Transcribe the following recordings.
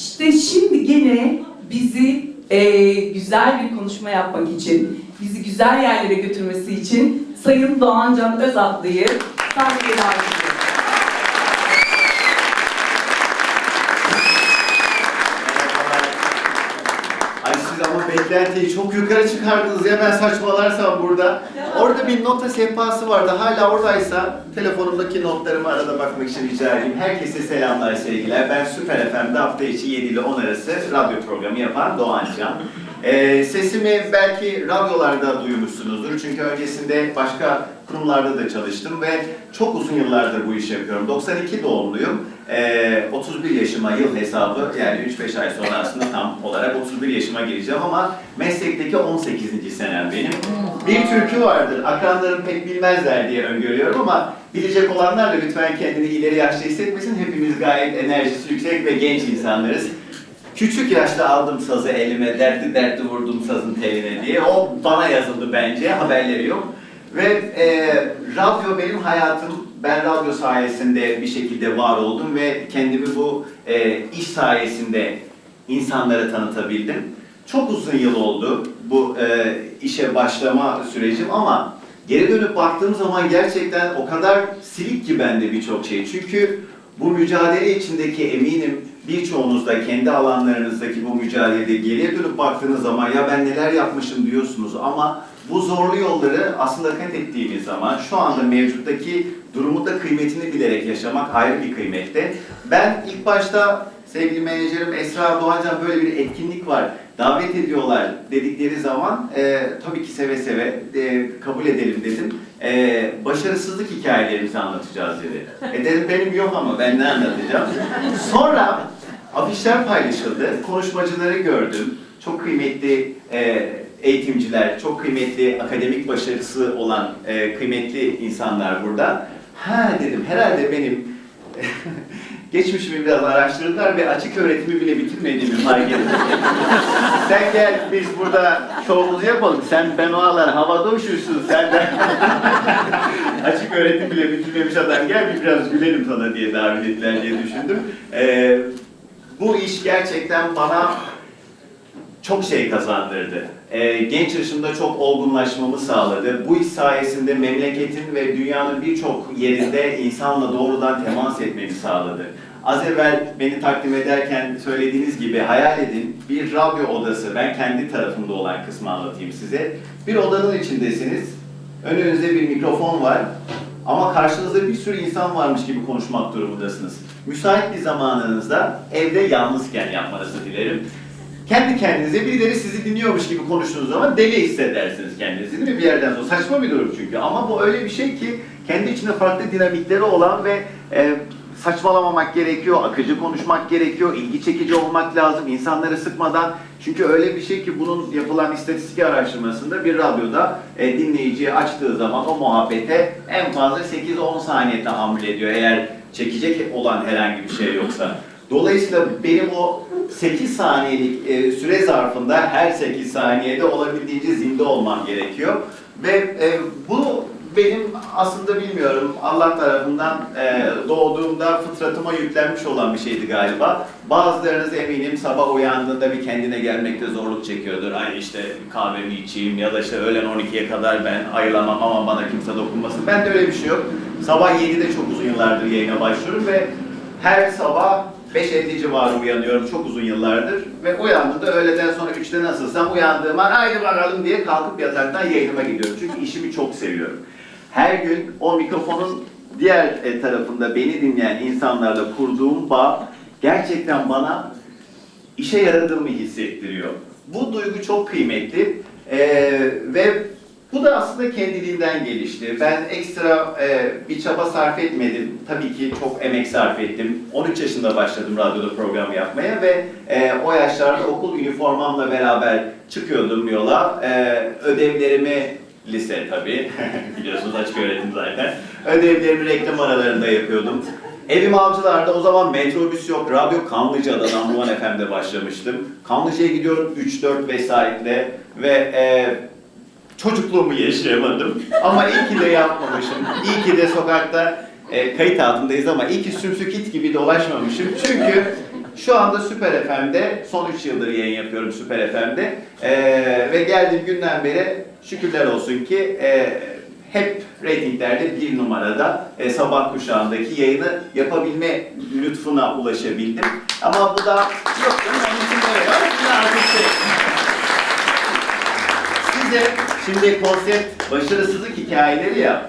İşte şimdi gene bizi e, güzel bir konuşma yapmak için, bizi güzel yerlere götürmesi için Sayın Doğancan Özatlı'yı sahneye davet ediyorum. Ay siz ama beklentiyi çok yukarı çıkardınız ya ben saçmalarsam burada. Orada bir nota sehpası vardı. Hala oradaysa telefonumdaki notlarımı arada bakmak için rica edeyim. Herkese selamlar sevgiler. Ben Süper FM'de hafta içi 7 ile 10 arası radyo programı yapan Doğan Can. Ee, sesimi belki radyolarda duymuşsunuzdur. Çünkü öncesinde başka kurumlarda da çalıştım ve çok uzun yıllardır bu işi yapıyorum. 92 doğumluyum. Ee, 31 yaşıma yıl hesabı yani 3-5 ay sonra aslında tam olarak 31 yaşıma gireceğim ama meslekteki 18. senem benim. Bir türkü vardır, akranlarım pek bilmezler diye öngörüyorum ama bilecek olanlar da lütfen kendini ileri yaşta hissetmesin. Hepimiz gayet enerjisi yüksek ve genç insanlarız. Küçük yaşta aldım sazı elime, dertli dertli vurdum sazın teline diye. O bana yazıldı bence, haberleri yok. Ve e, radyo benim hayatım. Ben radyo sayesinde bir şekilde var oldum ve kendimi bu e, iş sayesinde insanlara tanıtabildim. Çok uzun yıl oldu bu e, işe başlama sürecim ama geri dönüp baktığım zaman gerçekten o kadar silik ki bende birçok şey. Çünkü bu mücadele içindeki eminim birçoğunuz da kendi alanlarınızdaki bu mücadelede geriye dönüp baktığınız zaman ya ben neler yapmışım diyorsunuz ama bu zorlu yolları aslında kat ettiğimiz zaman şu anda mevcuttaki durumu da kıymetini bilerek yaşamak ayrı bir kıymette. Ben ilk başta sevgili menajerim Esra Doğancan böyle bir etkinlik var davet ediyorlar dedikleri zaman e, tabii ki seve seve e, kabul edelim dedim. E, başarısızlık hikayelerimizi anlatacağız dedi. E dedim benim yok ama ben ne anlatacağım? Sonra afişler paylaşıldı, konuşmacıları gördüm. Çok kıymetli e, eğitimciler, çok kıymetli akademik başarısı olan e, kıymetli insanlar burada. Ha dedim herhalde benim geçmişimi biraz araştırdılar ve açık öğretimi bile bitirmediğimi fark ettim. sen gel biz burada şovumuzu yapalım. Sen ben o ağlar havada uçuşsun sen de. açık öğretim bile bitirmemiş adam gel bir biraz gülelim sana diye davet ettiler diye düşündüm. Ee, bu iş gerçekten bana çok şey kazandırdı. Ee, genç yaşımda çok olgunlaşmamı sağladı. Bu iş sayesinde memleketin ve dünyanın birçok yerinde insanla doğrudan temas etmemi sağladı. Az evvel beni takdim ederken söylediğiniz gibi hayal edin bir radyo odası, ben kendi tarafımda olan kısmı anlatayım size. Bir odanın içindesiniz, önünüzde bir mikrofon var ama karşınızda bir sürü insan varmış gibi konuşmak durumundasınız. Müsait bir zamanınızda evde yalnızken yapmanızı dilerim. Kendi kendinize birileri sizi dinliyormuş gibi konuştuğunuz zaman deli hissedersiniz kendinizi değil mi bir yerden sonra? Saçma bir durum çünkü ama bu öyle bir şey ki kendi içinde farklı dinamikleri olan ve e, saçmalamamak gerekiyor, akıcı konuşmak gerekiyor, ilgi çekici olmak lazım insanları sıkmadan. Çünkü öyle bir şey ki bunun yapılan istatistik araştırmasında bir radyoda e, dinleyiciyi açtığı zaman o muhabbete en fazla 8-10 saniye tahammül ediyor eğer çekecek olan herhangi bir şey yoksa. Dolayısıyla benim o 8 saniyelik e, süre zarfında her 8 saniyede olabildiğince zinde olmam gerekiyor. Ve e, bunu benim aslında bilmiyorum Allah tarafından e, doğduğumda fıtratıma yüklenmiş olan bir şeydi galiba. Bazılarınız eminim sabah uyandığında bir kendine gelmekte zorluk çekiyordur. Ay işte kahvemi içeyim ya da işte öğlen 12'ye kadar ben ayılamam ama bana kimse dokunmasın. Ben de öyle bir şey yok. Sabah 7'de çok uzun yıllardır yayına başlıyorum ve her sabah 5.50 civarı uyanıyorum çok uzun yıllardır ve uyandığımda öğleden sonra 3'te nasılsam uyandığım an haydi bakalım diye kalkıp yataktan yayınıma gidiyorum. Çünkü işimi çok seviyorum. Her gün o mikrofonun diğer e, tarafında beni dinleyen insanlarla kurduğum bağ gerçekten bana işe yaradığımı hissettiriyor. Bu duygu çok kıymetli Ee, ve bu da aslında kendiliğinden gelişti. Ben ekstra e, bir çaba sarf etmedim. Tabii ki çok emek sarf ettim. 13 yaşında başladım radyoda program yapmaya ve e, o yaşlarda okul üniformamla beraber çıkıyordum yola. E, ödevlerimi lise tabii, biliyorsunuz açık öğretim zaten. Ödevlerimi reklam aralarında yapıyordum. Evim Avcılar'da o zaman metrobüs yok, radyo Kanlıca'da One FM'de başlamıştım. Kanlıca'ya gidiyorum 3-4 vesaitle ve e, çocukluğumu yaşayamadım. Ama iyi ki de yapmamışım. İyi ki de sokakta e, kayıt altındayız ama iyi ki sümsük it gibi dolaşmamışım. Çünkü Şu anda Süper FM'de, son 3 yıldır yayın yapıyorum Süper FM'de. Ee, ve geldiğim günden beri şükürler olsun ki e, hep reytinglerde bir numarada e, sabah kuşağındaki yayını yapabilme lütfuna ulaşabildim. Ama bu da yok canım onun için artık şey. Şimdi konsept başarısızlık hikayeleri ya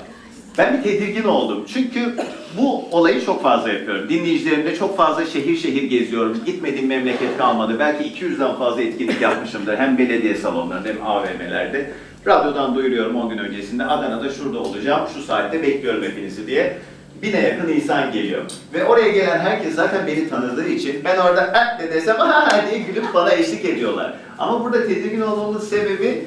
ben bir tedirgin oldum. Çünkü bu olayı çok fazla yapıyorum. Dinleyicilerimle çok fazla şehir şehir geziyorum. Gitmediğim memleket kalmadı. Belki 200'den fazla etkinlik yapmışımdır. Hem belediye salonlarında hem AVM'lerde. Radyodan duyuruyorum 10 gün öncesinde. Adana'da şurada olacağım. Şu saatte bekliyorum hepinizi diye. Bine yakın insan geliyor. Ve oraya gelen herkes zaten beni tanıdığı için ben orada "Eh" de desem ha diye gülüp bana eşlik ediyorlar. Ama burada tedirgin olmamın sebebi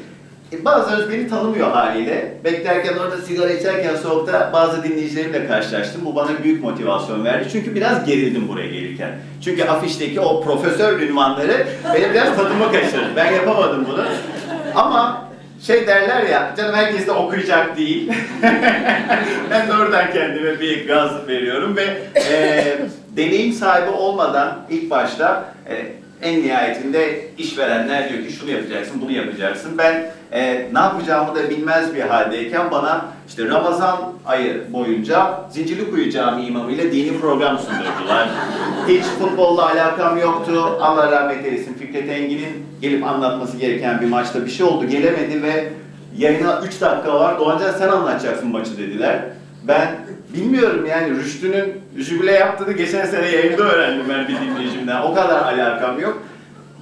e, Bazıları beni tanımıyor haliyle. Beklerken orada sigara içerken soğukta bazı dinleyicilerimle karşılaştım. Bu bana büyük motivasyon verdi. Çünkü biraz gerildim buraya gelirken. Çünkü afişteki o profesör ünvanları benim biraz tadımı kaçırdı. Ben yapamadım bunu. Ama şey derler ya, canım herkes de okuyacak değil. ben de oradan kendime bir gaz veriyorum ve e, deneyim sahibi olmadan ilk başta e, en nihayetinde işverenler diyor ki şunu yapacaksın, bunu yapacaksın. Ben e, ne yapacağımı da bilmez bir haldeyken bana işte Ramazan ayı boyunca Zincirlikuyu Camii imamıyla dini program sundurdular. Hiç futbolla alakam yoktu. Allah rahmet eylesin Fikret Engin'in gelip anlatması gereken bir maçta bir şey oldu. Gelemedi ve yayına 3 dakika var. Doğancan sen anlatacaksın maçı dediler. Ben bilmiyorum yani Rüştü'nün jübile yaptığını geçen sene yayında öğrendim ben bir dinleyicimden. O kadar alakam yok.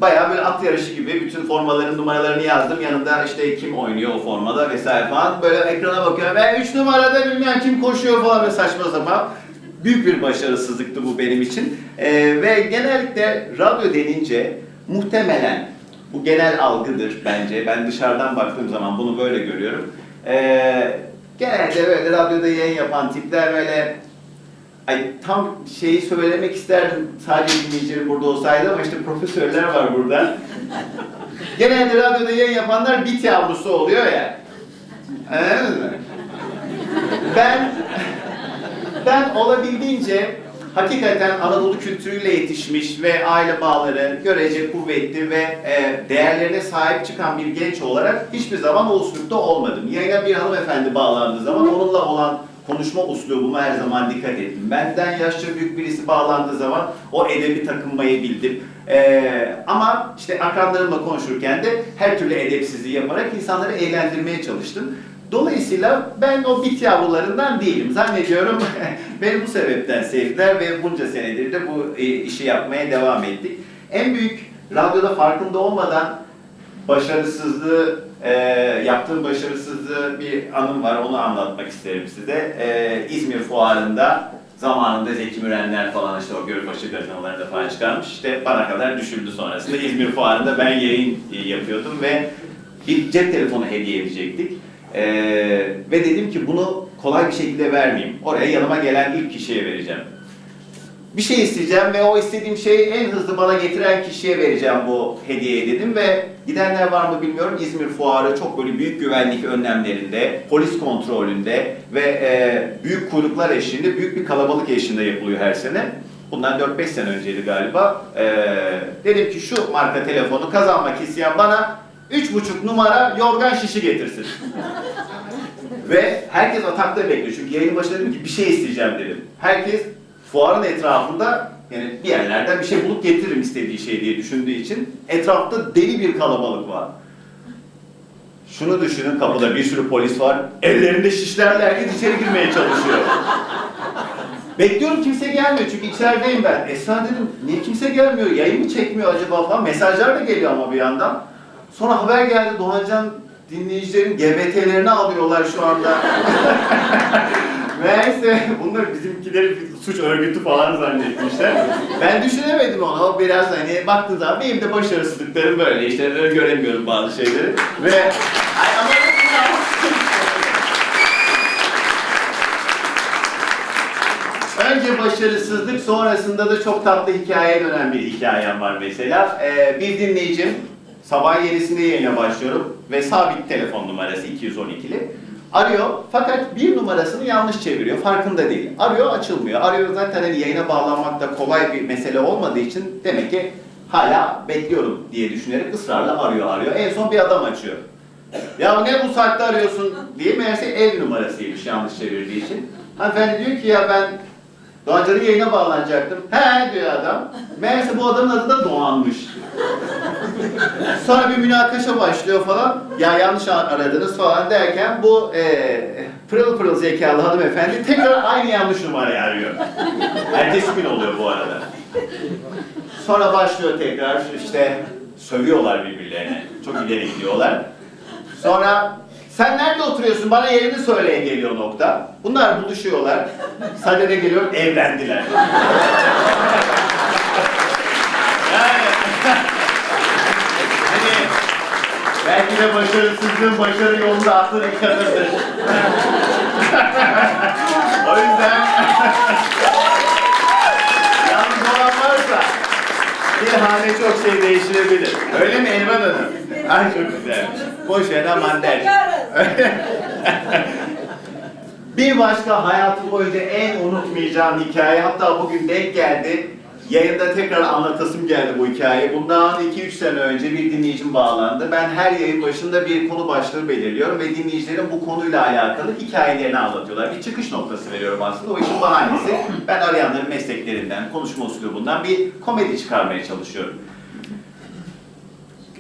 Bayağı böyle at yarışı gibi bütün formaların numaralarını yazdım. Yanında işte kim oynuyor o formada vesaire falan. Böyle ekrana bakıyorum. Ben 3 numarada bilmem kim koşuyor falan ve saçma sapan. Büyük bir başarısızlıktı bu benim için. Ee, ve genellikle radyo denince muhtemelen bu genel algıdır bence. Ben dışarıdan baktığım zaman bunu böyle görüyorum. Ee, genelde böyle radyoda yayın yapan tipler böyle Ay tam şeyi söylemek isterdim sadece dinleyicilerim burada olsaydı ama işte profesörler var burada. Genelde radyoda yayın yapanlar bit yavrusu oluyor ya. Anladınız mı? Ben ben olabildiğince hakikaten Anadolu kültürüyle yetişmiş ve aile bağları görece kuvvetli ve e, değerlerine sahip çıkan bir genç olarak hiçbir zaman o üslupta olmadım. Yayına bir hanımefendi bağlandığı zaman onunla olan konuşma uslubuma her zaman dikkat ettim. Benden yaşça büyük birisi bağlandığı zaman o edebi takınmayı bildim. Ee, ama işte akranlarımla konuşurken de her türlü edepsizliği yaparak insanları eğlendirmeye çalıştım. Dolayısıyla ben o bit yavrularından değilim. Zannediyorum beni bu sebepten sevdiler ve bunca senedir de bu e, işi yapmaya devam ettik. En büyük radyoda farkında olmadan başarısızlığı, e, yaptığım başarısızlığı bir anım var. Onu anlatmak isterim size. E, İzmir Fuarı'nda zamanında Zeki Mürenler falan işte o Gölbaşı gazinolarında falan çıkarmış. İşte bana kadar düşürdü sonrasında. İzmir Fuarı'nda ben yayın e, yapıyordum ve bir cep telefonu hediye edecektik. E, ve dedim ki bunu kolay bir şekilde vermeyeyim. Oraya yanıma gelen ilk kişiye vereceğim bir şey isteyeceğim ve o istediğim şeyi en hızlı bana getiren kişiye vereceğim bu hediyeyi dedim ve gidenler var mı bilmiyorum İzmir Fuarı çok böyle büyük güvenlik önlemlerinde, polis kontrolünde ve e, büyük kuyruklar eşliğinde, büyük bir kalabalık eşliğinde yapılıyor her sene. Bundan 4-5 sene önceydi galiba. E, dedim ki şu marka telefonu kazanmak isteyen bana 3,5 numara yorgan şişi getirsin. Ve herkes atakta bekliyor. Çünkü yayın başında dedim ki bir şey isteyeceğim dedim. Herkes fuarın etrafında yani bir yerlerden bir şey bulup getiririm istediği şey diye düşündüğü için etrafta deli bir kalabalık var. Şunu düşünün kapıda bir sürü polis var. Ellerinde şişlerle herkes içeri girmeye çalışıyor. Bekliyorum kimse gelmiyor çünkü içerideyim ben. Esra dedim niye kimse gelmiyor? Yayın mı çekmiyor acaba falan. Mesajlar da geliyor ama bir yandan. Sonra haber geldi Doğancan dinleyicilerin GBT'lerini alıyorlar şu anda. Meğerse bunlar bizimkileri suç örgütü falan zannetmişler. Ben düşünemedim onu. O biraz hani baktığı zaman benim de başarısızlıklarım böyle işte göremiyorum bazı şeyleri. Ve ay ama Önce başarısızlık, sonrasında da çok tatlı hikayeye dönen bir hikayem var mesela. Ee, bir dinleyicim, sabah 7'sinde yayına başlıyorum ve sabit telefon numarası 212'li. Arıyor fakat bir numarasını yanlış çeviriyor. Farkında değil. Arıyor açılmıyor. Arıyor zaten hani yayına bağlanmak da kolay bir mesele olmadığı için demek ki hala bekliyorum diye düşünerek ısrarla arıyor arıyor. En son bir adam açıyor. Ya ne bu saatte arıyorsun diye meğerse ev numarasıymış yanlış çevirdiği için. Hanımefendi diyor ki ya ben Doğancan'ın yayına bağlanacaktım. He diyor adam. Meğerse bu adamın adı da Doğan'mış. Sonra bir münakaşa başlıyor falan. Ya yanlış aradınız falan derken bu e, pırıl pırıl zekalı hanımefendi tekrar aynı yanlış numarayı arıyor. Ertesi gün oluyor bu arada. Sonra başlıyor tekrar işte sövüyorlar birbirlerine. Çok ileri gidiyorlar. Sonra sen nerede oturuyorsun bana yerini söyleye geliyor nokta. Bunlar buluşuyorlar. Sadede geliyor evlendiler. yani belki de başarısızlığın başarı yolunda attığı bir kadındır. o yüzden yalnız olan varsa bir hane çok şey değiştirebilir. Öyle mi Elvan Hanım? Ay çok güzelmiş. Boş ver aman der. Bir başka hayatım boyunca en unutmayacağım hikaye, hatta bugün denk geldi. Yayında tekrar anlatasım geldi bu hikaye. Bundan 2-3 sene önce bir dinleyicim bağlandı. Ben her yayın başında bir konu başlığı belirliyorum ve dinleyicilerin bu konuyla alakalı hikayelerini anlatıyorlar. Bir çıkış noktası veriyorum aslında. O işin bahanesi ben arayanların mesleklerinden, konuşma usulübünden bir komedi çıkarmaya çalışıyorum.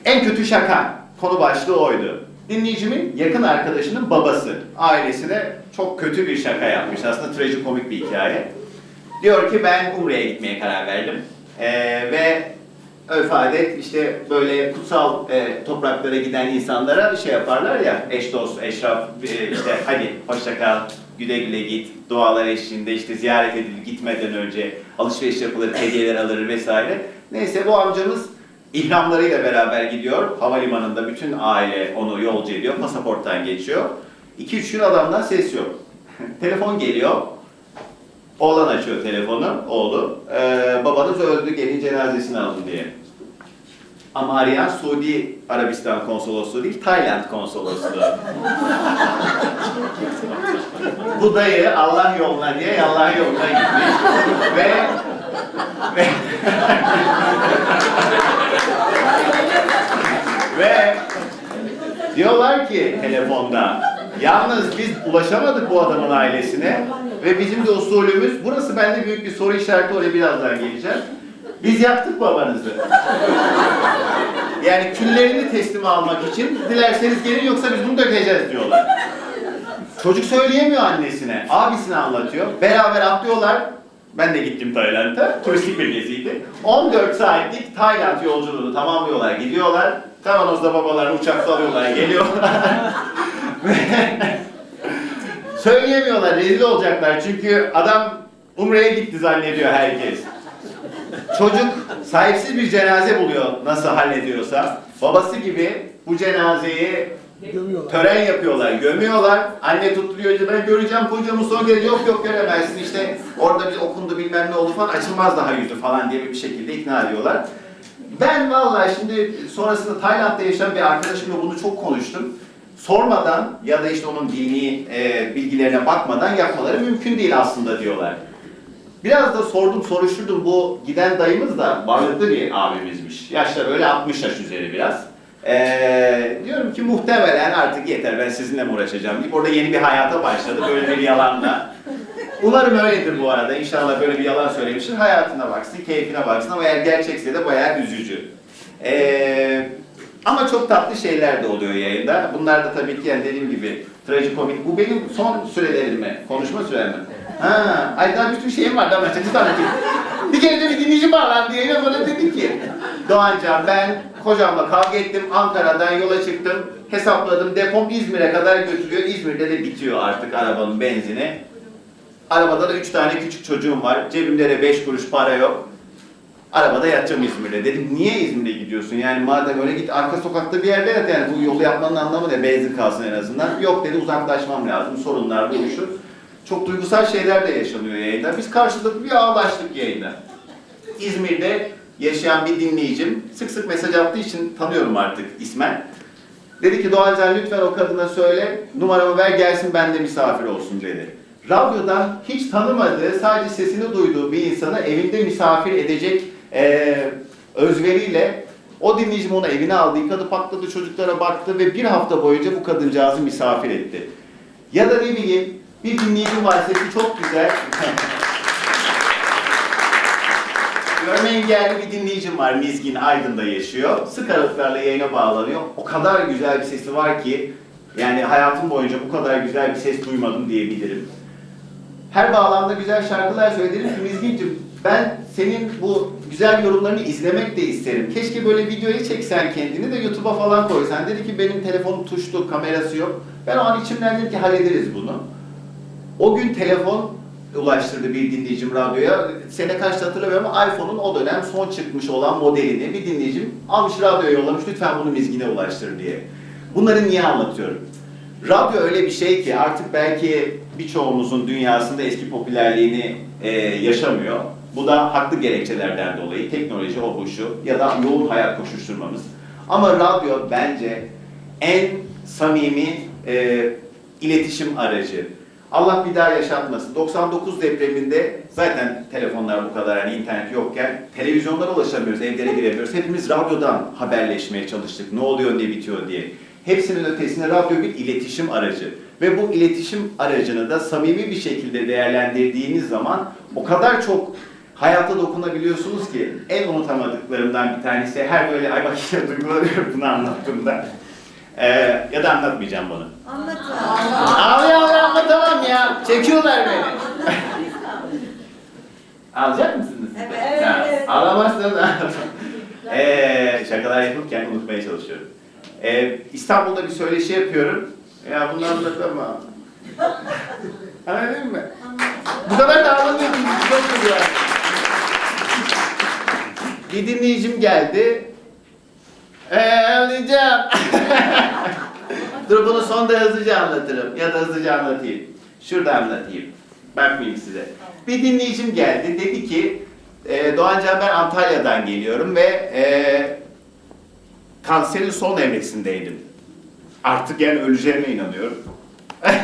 En kötü şaka. Konu başlığı oydu. Dinleyicimin yakın arkadaşının babası ailesine çok kötü bir şaka yapmış. Aslında trajikomik bir hikaye. Diyor ki ben Umre'ye gitmeye karar verdim. Ee, ve örf işte böyle kutsal e, topraklara giden insanlara şey yaparlar ya eş dost, eşraf e, işte hadi hoşça kal, güle güle git, dualar eşliğinde işte ziyaret edilir gitmeden önce alışveriş yapılır, hediyeler alır vesaire. Neyse bu amcamız İhramlarıyla beraber gidiyor. Havalimanında bütün aile onu yolcu ediyor. Pasaporttan geçiyor. 2-3 gün adamdan ses yok. Telefon geliyor. Oğlan açıyor telefonu, oğlu. Ee, babanız öldü, gelin cenazesini alın diye. Ama arayan Suudi Arabistan konsolosluğu değil, Tayland konsolosluğu. Bu dayı Allah yoluna diye Allah yoluna gitmiş. ve ve Ve diyorlar ki telefonda, yalnız biz ulaşamadık bu adamın ailesine ve bizim de usulümüz, burası bende büyük bir soru işareti oraya birazdan geleceğim. Biz yaktık babanızı. Yani küllerini teslim almak için dilerseniz gelin yoksa biz bunu dökeceğiz diyorlar. Çocuk söyleyemiyor annesine, abisine anlatıyor. Beraber atlıyorlar. Ben de gittim Tayland'a. Turistik bir geziydi. 14 saatlik Tayland yolculuğunu tamamlıyorlar, gidiyorlar. Kavanozda babalar uçakta alıyorlar, geliyorlar. Söyleyemiyorlar, rezil olacaklar çünkü adam Umre'ye gitti zannediyor herkes. Çocuk sahipsiz bir cenaze buluyor nasıl hallediyorsa. Babası gibi bu cenazeyi tören yapıyorlar, gömüyorlar. Anne tutturuyor, ben göreceğim kocamı son gelecek. Yok yok göremezsin işte orada bir okundu bilmem ne oldu falan açılmaz daha yüzü falan diye bir şekilde ikna ediyorlar. Ben vallahi şimdi sonrasında Tayland'da yaşayan bir arkadaşımla bunu çok konuştum. Sormadan ya da işte onun dini e, bilgilerine bakmadan yapmaları mümkün değil aslında diyorlar. Biraz da sordum, soruşturdum. Bu giden dayımız da varlıklı bir abimizmiş. Yaşlar öyle 60 yaş üzeri biraz. Ee, diyorum ki muhtemelen artık yeter ben sizinle mi uğraşacağım deyip orada yeni bir hayata başladı böyle bir yalanla. Umarım öyledir bu arada. İnşallah böyle bir yalan söylemiştir. Hayatına baksın, keyfine baksın ama eğer gerçekse de bayağı üzücü. Ee, ama çok tatlı şeyler de oluyor yayında. Bunlar da tabii ki yani dediğim gibi trajikomik. Bu benim son sürelerim? Konuşma sürem? Ha, ay daha sürü şeyim vardı ama çok anlatayım. Bir kere de bir dinleyici bağlandı yayına bana dedi ki Doğancan ben kocamla kavga ettim Ankara'dan yola çıktım hesapladım depom İzmir'e kadar götürüyor İzmir'de de bitiyor artık arabanın benzini Arabada da üç tane küçük çocuğum var cebimde de beş kuruş para yok Arabada yatacağım İzmir'de. Dedim niye İzmir'e gidiyorsun? Yani madem öyle git arka sokakta bir yerde yat yani bu yolu yapmanın anlamı ne? Benzin kalsın en azından. Yok dedi uzaklaşmam lazım. Sorunlar bu. Çok duygusal şeyler de yaşanıyor yayında. Biz karşılıklı bir ağlaştık yayında. İzmir'de yaşayan bir dinleyicim sık sık mesaj attığı için tanıyorum artık ismen. Dedi ki Doğancan lütfen o kadına söyle, numaramı ver gelsin bende misafir olsun dedi. Radyodan hiç tanımadığı, sadece sesini duyduğu bir insanı evinde misafir edecek eee, özveriyle o dinleyicim onu evine aldı, yıkadı, patladı, çocuklara baktı ve bir hafta boyunca bu kadıncağızı misafir etti. Ya da ne bileyim, bir dinleyicim var, sesi çok güzel. Görme engelli bir dinleyicim var, Mizgin Aydın'da yaşıyor. Sık aralıklarla yayına bağlanıyor. O kadar güzel bir sesi var ki, yani hayatım boyunca bu kadar güzel bir ses duymadım diyebilirim. Her bağlamda güzel şarkılar söylerim ki Mizgin'cim ben senin bu güzel yorumlarını izlemek de isterim. Keşke böyle videoya çeksen kendini de YouTube'a falan koysan. Dedi ki benim telefonum tuşlu, kamerası yok. Ben o an içimden dedim ki hallederiz bunu. O gün telefon ulaştırdı bir dinleyicim radyoya. Sene kaçta hatırlamıyorum ama iPhone'un o dönem son çıkmış olan modelini bir dinleyicim almış radyoya yollamış. Lütfen bunu Mizgin'e ulaştır diye. Bunları niye anlatıyorum? Radyo öyle bir şey ki artık belki birçoğumuzun dünyasında eski popülerliğini e, yaşamıyor. Bu da haklı gerekçelerden dolayı teknoloji, o bu şu ya da yoğun hayat koşuşturmamız. Ama radyo bence en samimi e, iletişim aracı. Allah bir daha yaşatmasın. 99 depreminde zaten telefonlar bu kadar hani internet yokken televizyonlara ulaşamıyoruz, evlere giremiyoruz. Hepimiz radyodan haberleşmeye çalıştık. Ne oluyor, ne bitiyor diye. Hepsinin ötesinde radyo bir iletişim aracı. Ve bu iletişim aracını da samimi bir şekilde değerlendirdiğiniz zaman o kadar çok hayata dokunabiliyorsunuz ki en unutamadıklarımdan bir tanesi her böyle ay bak yine duygulanıyorum bunu anlattığımda. Ee, ya da anlatmayacağım bunu. Anlatın. Ağlaya ağlaya anlatamam ya. Çekiyorlar beni. Alacak mısınız? Evet. Ha, Ağlamazsanız Eee şakalar yapırken unutmaya çalışıyorum. Ee, İstanbul'da bir söyleşi yapıyorum. Ya bunu anlatamam. Anladın mı? Bu kadar da ağlamıyorum. Çok güzel. Bir dinleyicim geldi. Eee ağlayacağım. Dur bunu sonda hızlıca anlatırım ya da hızlıca anlatayım. Şurada anlatayım. Bakmayayım size. Bir dinleyicim geldi dedi ki e, Doğancan ben Antalya'dan geliyorum ve e, kanserin son evresindeydim. Artık yani öleceğime inanıyorum.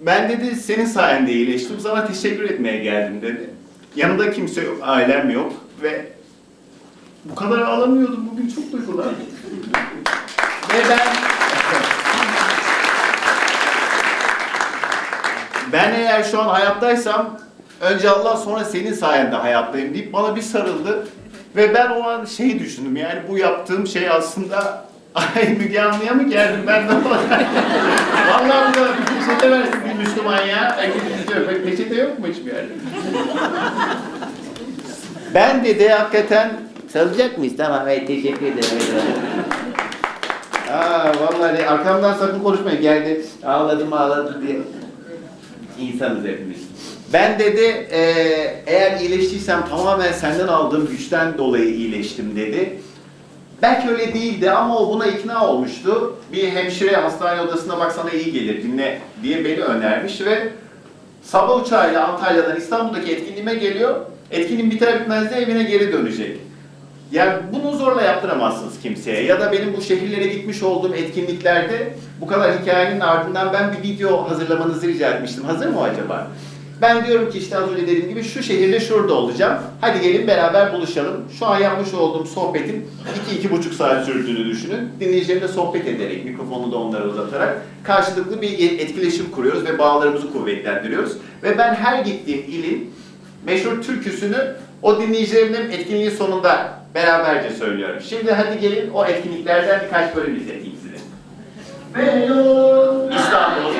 ben dedi senin sayende iyileştim. Sana teşekkür etmeye geldim dedi. Yanımda kimse yok, ailem yok ve bu kadar ağlamıyordum. Bugün çok duygulandım. Ve ben... ben eğer şu an hayattaysam önce Allah sonra senin sayende hayattayım deyip bana bir sarıldı. Ve ben o an şey düşündüm yani bu yaptığım şey aslında Ay Müge Anlı'ya mı geldim ben de Vallahi bu bir peçete versin Müslüman ya. Peçete yok mu hiçbir yerde? Ben dedi hakikaten sarılacak mıyız? Tamam evet teşekkür ederim. Aa vallahi arkamdan sakın konuşmayın. Geldi ağladım ağladım diye. İnsanız hepimiz. Ben dedi e, eğer iyileştiysem tamamen senden aldığım güçten dolayı iyileştim dedi. Belki öyle değildi ama o buna ikna olmuştu. Bir hemşire hastane odasına baksana iyi gelir dinle diye beni önermiş ve sabah uçağıyla Antalya'dan İstanbul'daki etkinliğime geliyor. Etkinliğim biter bitmez de evine geri dönecek. Yani bunu zorla yaptıramazsınız kimseye. Ya da benim bu şehirlere gitmiş olduğum etkinliklerde bu kadar hikayenin ardından ben bir video hazırlamanızı rica etmiştim. Hazır mı acaba? Ben diyorum ki işte az önce dediğim gibi şu şehirde şurada olacağım. Hadi gelin beraber buluşalım. Şu an yapmış olduğum sohbetin 2-2,5 saat sürdüğünü düşünün. Dinleyicilerimle sohbet ederek, mikrofonu da onlara uzatarak karşılıklı bir etkileşim kuruyoruz ve bağlarımızı kuvvetlendiriyoruz. Ve ben her gittiğim ilin meşhur türküsünü o dinleyicilerimle etkinliğin sonunda beraberce söylüyorum. Şimdi hadi gelin o etkinliklerden birkaç bölüm izleteyim size. İstanbul.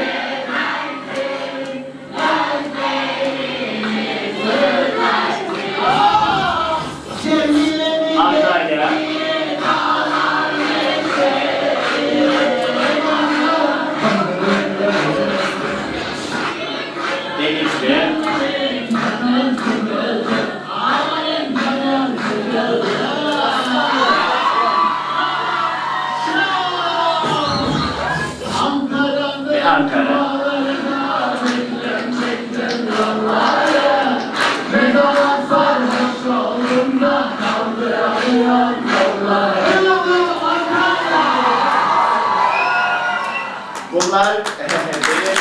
Anılar benim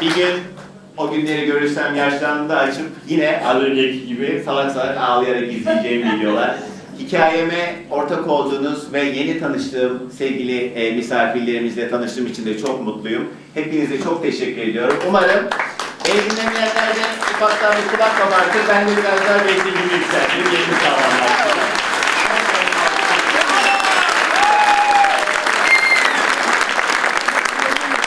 bir gün o günleri görürsem yaşlandığımda açıp yine az önceki gibi salak salak ağlayarak izleyeceğim videolar. Hikayeme ortak olduğunuz ve yeni tanıştığım sevgili e, misafirlerimizle tanıştığım için de çok mutluyum. Hepinize çok teşekkür ediyorum. Umarım ev dinlemeyenler de ufaktan bir kulak kabartır. Ben de biraz daha beklediğimi yükseltirim. Yeni sağlamlar